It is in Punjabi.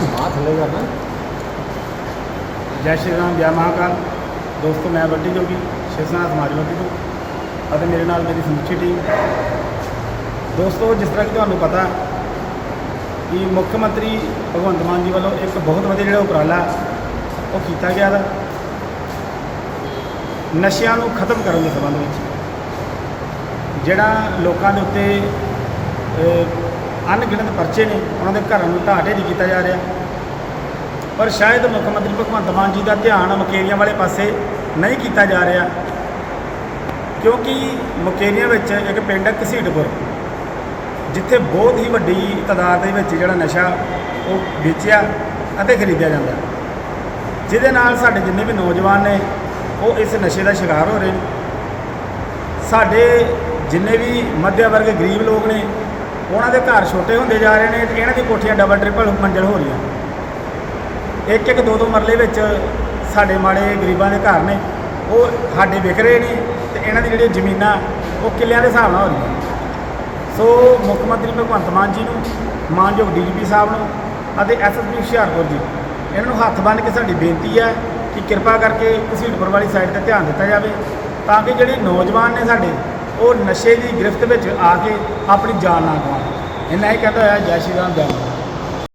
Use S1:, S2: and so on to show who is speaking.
S1: ਆ ਥੱਲੇ ਕਰਨਾ।
S2: ਜੈ ਸ਼੍ਰੀ ਰਾਮ, ਜੈ ਮਹਾਕਾਲ। ਦੋਸਤੋ, ਮੈਂ ਵੱਡੀ ਜੋਗੀ ਸ਼ਿਵਸਨਾ ਸਮਾਜਵਾਦੀ ਤੋਂ ਅਤੇ ਮੇਰੇ ਨਾਲ ਮੇਰੀ ਸਮੁੱਚੀ ਟੀਮ। ਦੋਸਤੋ, ਜਿਸ ਤਰ੍ਹਾਂ ਕਿ ਤੁਹਾਨੂੰ ਪਤਾ ਕਿ ਮੁੱਖ ਮੰਤਰੀ ਭਗਵੰਤ ਮਾਨ ਜੀ ਵੱਲੋਂ ਇੱਕ ਬਹੁਤ ਵਧੀਆ ਜਿਹੜਾ ਉਪਰਾਲਾ ਉਹ ਕੀਤਾ ਗਿਆ ਦਾ ਨਸ਼ਿਆਂ ਨੂੰ ਖਤਮ ਕਰਨ ਦੇ ਸੰਬੰਧ ਵਿੱਚ। ਜਿਹੜਾ ਲੋਕਾਂ ਦੇ ਉੱਤੇ ਅਣਗਿਣਤ ਪਰਚੇ ਨੇ, ਉਹਨਾਂ ਦੇ ਘਰਾਂ ਨੂੰ ਢਾਹ ਢੇਰੀ ਕੀਤਾ ਜਾ ਰਿਹਾ। ਪਰ ਸ਼ਾਇਦ ਮੁੱਖ ਮੰਤਰੀ ਭਗਵੰਤ ਮਾਨ ਜੀ ਦਾ ਧਿਆਨ ਮਕੇਰੀਆਂ ਵਾਲੇ ਪਾਸੇ ਨਹੀਂ ਕੀਤਾ ਜਾ ਰਿਹਾ, ਕਿਉਂਕਿ ਮਕੇਰੀਆਂ ਵਿੱਚ ਇੱਕ ਪਿੰਡ ਹੈ ਘਸੀਟਪੁਰ, ਜਿੱਥੇ ਬਹੁਤ ਹੀ ਵੱਡੀ ਤਾਦਾਦ ਦੇ ਵਿੱਚ ਜਿਹੜਾ ਨਸ਼ਾ ਉਹ ਵੇਚਿਆ ਅਤੇ ਖਰੀਦਿਆ ਜਾਂਦਾ। ਜਿਹਦੇ ਨਾਲ ਸਾਡੇ ਜਿੰਨੇ ਵੀ ਨੌਜਵਾਨ ਨੇ, ਉਹ ਇਸ ਨਸ਼ੇ ਦਾ ਸ਼ਿਕਾਰ ਹੋ ਰਹੇ ਨੇ। ਸਾਡੇ ਜਿੰਨੇ ਵੀ ਮੱਧਿਆ ਵਰਗ ਗਰੀਬ ਲੋਕ ਨੇ ਉਹਨਾਂ ਦੇ ਘਰ ਛੋਟੇ ਹੁੰਦੇ ਜਾ ਰਹੇ ਨੇ ਤੇ ਇਹਨਾਂ ਦੀ ਕੋਠੀਆਂ ਡਬਲ ਟ੍ਰਿਪਲ ਮੰਜ਼ਲ ਹੋ ਰਹੀਆਂ। ਇੱਕ ਇੱਕ ਦੋ ਦੋ ਮਰਲੇ ਵਿੱਚ ਸਾਡੇ ਮਾੜੇ ਗਰੀਬਾਂ ਦੇ ਘਰ ਨੇ, ਉਹ ਸਾਡੇ ਵਿਕ ਰਹੇ ਨੇ ਤੇ ਇਹਨਾਂ ਦੀ ਜਿਹੜੀਆਂ ਜ਼ਮੀਨਾਂ, ਉਹ ਕਿੱਲਿਆਂ ਦੇ ਹਿਸਾਬ ਨਾਲ ਹੋ ਰਹੀਆਂ। ਸੋ ਮੁੱਖ ਮੰਤਰੀ ਭਗਵੰਤ ਮਾਨ ਜੀ ਨੂੰ, ਮਾਨਯੋਗ ਡੀਜੀਪੀ ਸਾਹਿਬ ਨੂੰ ਅਤੇ ਐਸਐਸਪੀ ਹੁਸ਼ਿਆਰਪੁਰ ਜੀ, ਇਹਨਾਂ ਨੂੰ ਹੱਥ ਬੰਨ੍ਹ ਕੇ ਸਾਡੀ ਬੇਨਤੀ ਹੈ ਕਿ ਕਿਰਪਾ ਕਰਕੇ ਘਸੀਟਪੁਰ ਵਾਲੀ ਸਾਈਡ ਤੇ ਧਿਆਨ ਦਿੱਤਾ ਜਾਵੇ ਤਾਂ ਕਿ ਜਿਹੜੇ ਨੌਜਵਾਨ ਨੇ ਸਾਡੇ ਉਹ ਨਸ਼ੇ ਦੀ ਗ੍ਰਿਫਤ ਵਿੱਚ ਆ ਕੇ ਆਪਣੀ ਜਾਨ ਨਾ ਗਵਾਉਣ। ਇਹਨਾਂ ਇਹ ਕਹਿੰਦਾ ਹੋਇਆ ਜੈ ਸ਼੍ਰੀ ਰਾਮ ਜੈ